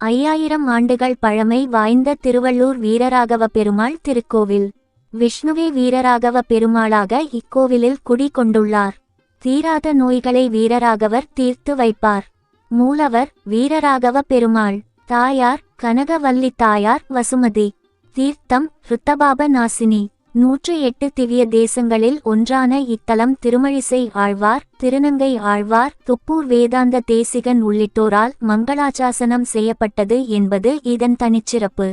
ஐயாயிரம் ஆண்டுகள் பழமை வாய்ந்த திருவள்ளூர் வீரராகவ பெருமாள் திருக்கோவில். விஷ்ணுவே வீரராகவ பெருமாளாக இக்கோவிலில் குடி கொண்டுள்ளார் தீராத நோய்களை வீரராகவர் தீர்த்து வைப்பார். மூலவர் வீரராகவ பெருமாள். தாயார் கனகவல்லி தாயார் வசுமதி. தீர்த்தம் ருத்தபாப நாசினி நூற்று எட்டு திவ்ய தேசங்களில் ஒன்றான இத்தலம் திருமழிசை ஆழ்வார் திருநங்கை ஆழ்வார் துப்பூர் வேதாந்த தேசிகன் உள்ளிட்டோரால் மங்களாச்சாசனம் செய்யப்பட்டது என்பது இதன் தனிச்சிறப்பு.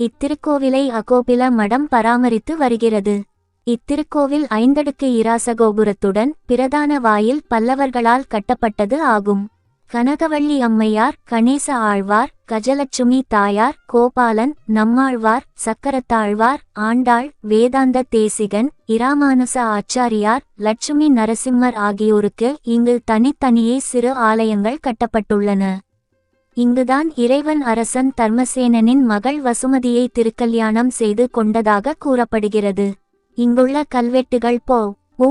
இத்திருக்கோவிலை அகோபில மடம் பராமரித்து வருகிறது. இத்திருக்கோவில் ஐந்தடுக்கு இராசகோபுரத்துடன் பிரதான வாயில் பல்லவர்களால் கட்டப்பட்டது ஆகும். கனகவள்ளி அம்மையார் கணேச ஆழ்வார் கஜலட்சுமி தாயார் கோபாலன் நம்மாழ்வார் சக்கரத்தாழ்வார் ஆண்டாள் வேதாந்த தேசிகன் இராமானுச ஆச்சாரியார் லட்சுமி நரசிம்மர் ஆகியோருக்கு இங்கு தனித்தனியே சிறு ஆலயங்கள் கட்டப்பட்டுள்ளன. இங்குதான் இறைவன் அரசன் தர்மசேனனின் மகள் வசுமதியை திருக்கல்யாணம் செய்து கொண்டதாக கூறப்படுகிறது. இங்குள்ள கல்வெட்டுகள் போ ஓ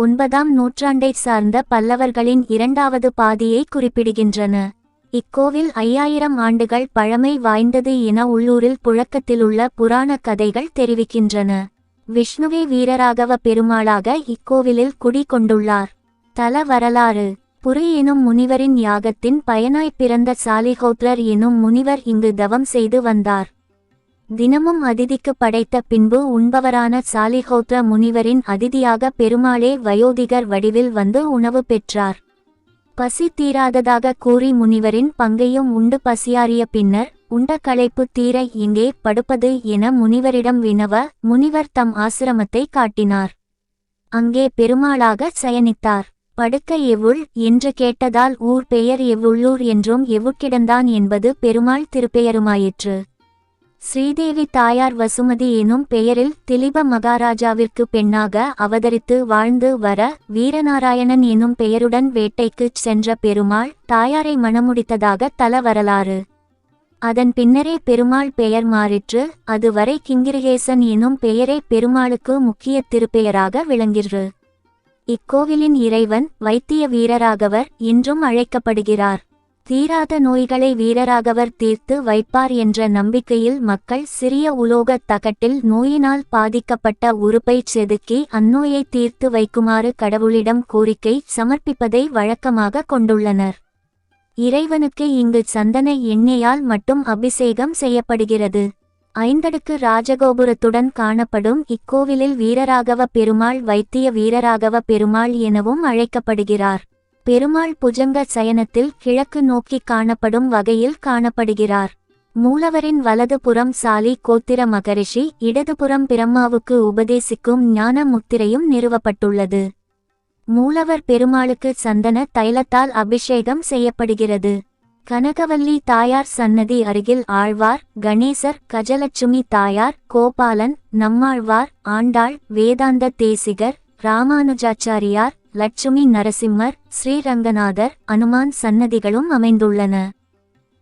ஒன்பதாம் நூற்றாண்டைச் சார்ந்த பல்லவர்களின் இரண்டாவது பாதியை குறிப்பிடுகின்றன. இக்கோவில் ஐயாயிரம் ஆண்டுகள் பழமை வாய்ந்தது என உள்ளூரில் புழக்கத்திலுள்ள புராண கதைகள் தெரிவிக்கின்றன. விஷ்ணுவே வீரராகவ பெருமாளாக இக்கோவிலில் குடி கொண்டுள்ளார் தல வரலாறு. புரி எனும் முனிவரின் யாகத்தின் பயனாய் பிறந்த சாலிஹோத்ரர் எனும் முனிவர் இங்கு தவம் செய்து வந்தார். தினமும் அதிதிக்கு படைத்த பின்பு உண்பவரான சாலிஹோத்ர முனிவரின் அதிதியாக பெருமாளே வயோதிகர் வடிவில் வந்து உணவு பெற்றார். பசி தீராததாக கூறி முனிவரின் பங்கையும் உண்டு பசியாறிய பின்னர் உண்ட களைப்பு தீர இங்கே படுப்பது என முனிவரிடம் வினவ முனிவர் தம் ஆசிரமத்தை காட்டினார். அங்கே பெருமாளாக சயனித்தார். படுக்க எவுள் என்று கேட்டதால் ஊர் பெயர் எவ்வுள்ளூர் என்றும் எவுக்கிடந்தான் என்பது பெருமாள் திருப்பெயருமாயிற்று. ஸ்ரீதேவி தாயார் வசுமதி எனும் பெயரில் திலிப மகாராஜாவிற்கு பெண்ணாக அவதரித்து வாழ்ந்து வர வீரநாராயணன் எனும் பெயருடன் வேட்டைக்குச் சென்ற பெருமாள் தாயாரை மணமுடித்ததாக தல வரலாறு அதன் பின்னரே பெருமாள் பெயர் மாறிற்று. அதுவரை கிங்கிரகேசன் எனும் பெயரே பெருமாளுக்கு முக்கிய திருப்பெயராக விளங்கிற்று. இக்கோவிலின் இறைவன் வைத்திய வீரராகவர் இன்றும் அழைக்கப்படுகிறார். தீராத நோய்களை வீரராகவர் தீர்த்து வைப்பார் என்ற நம்பிக்கையில் மக்கள் சிறிய உலோகத் தகட்டில் நோயினால் பாதிக்கப்பட்ட உறுப்பைச் செதுக்கி அந்நோயை தீர்த்து வைக்குமாறு கடவுளிடம் கோரிக்கை சமர்ப்பிப்பதை வழக்கமாக கொண்டுள்ளனர். இறைவனுக்கு இங்கு சந்தன எண்ணெயால் மட்டும் அபிஷேகம் செய்யப்படுகிறது. ஐந்தடுக்கு ராஜகோபுரத்துடன் காணப்படும் இக்கோவிலில் வீரராகவ பெருமாள் வைத்திய வீரராகவ பெருமாள் எனவும் அழைக்கப்படுகிறார். பெருமாள் புஜங்க சயனத்தில் கிழக்கு நோக்கி காணப்படும் வகையில் காணப்படுகிறார். மூலவரின் வலது புறம் சாலி கோத்திர மகரிஷி இடதுபுறம் பிரம்மாவுக்கு உபதேசிக்கும் ஞான முத்திரையும் நிறுவப்பட்டுள்ளது. மூலவர் பெருமாளுக்கு சந்தன தைலத்தால் அபிஷேகம் செய்யப்படுகிறது. கனகவல்லி தாயார் சன்னதி அருகில் ஆழ்வார் கணேசர் கஜலட்சுமி தாயார் கோபாலன் நம்மாழ்வார் ஆண்டாள் வேதாந்த தேசிகர் ராமானுஜாச்சாரியார் லட்சுமி நரசிம்மர் ஸ்ரீரங்கநாதர் அனுமான் சன்னதிகளும் அமைந்துள்ளன.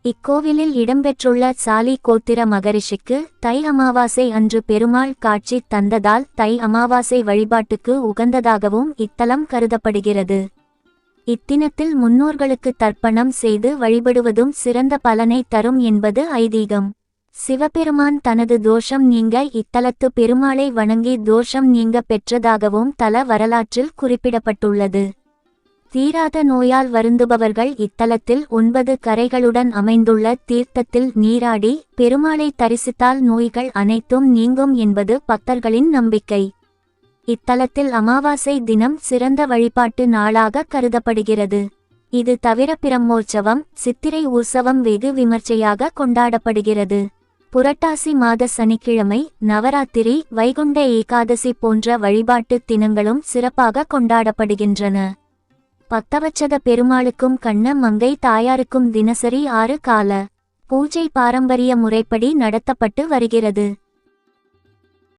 இக்கோவிலில் இடம்பெற்றுள்ள சாலி கோத்திர மகரிஷிக்கு தை அமாவாசை அன்று பெருமாள் காட்சி தந்ததால் தை அமாவாசை வழிபாட்டுக்கு உகந்ததாகவும் இத்தலம் கருதப்படுகிறது. இத்தினத்தில் முன்னோர்களுக்கு தர்ப்பணம் செய்து வழிபடுவதும் சிறந்த பலனை தரும் என்பது ஐதீகம். சிவபெருமான் தனது தோஷம் நீங்க இத்தலத்து பெருமாளை வணங்கி தோஷம் நீங்க பெற்றதாகவும் தல வரலாற்றில் குறிப்பிடப்பட்டுள்ளது. தீராத நோயால் வருந்துபவர்கள் இத்தலத்தில் ஒன்பது கரைகளுடன் அமைந்துள்ள தீர்த்தத்தில் நீராடி பெருமாளை தரிசித்தால் நோய்கள் அனைத்தும் நீங்கும் என்பது பக்தர்களின் நம்பிக்கை. இத்தலத்தில் அமாவாசை தினம் சிறந்த வழிபாட்டு நாளாக கருதப்படுகிறது. இது தவிர பிரம்மோற்சவம் சித்திரை உற்சவம் வெகு விமர்சையாக கொண்டாடப்படுகிறது. புரட்டாசி மாத சனிக்கிழமை நவராத்திரி வைகுண்ட ஏகாதசி போன்ற வழிபாட்டு தினங்களும் சிறப்பாக கொண்டாடப்படுகின்றன. பத்தவச்சத பெருமாளுக்கும் கண்ண மங்கை தாயாருக்கும் தினசரி ஆறு கால. பூஜை பாரம்பரிய முறைப்படி நடத்தப்பட்டு வருகிறது.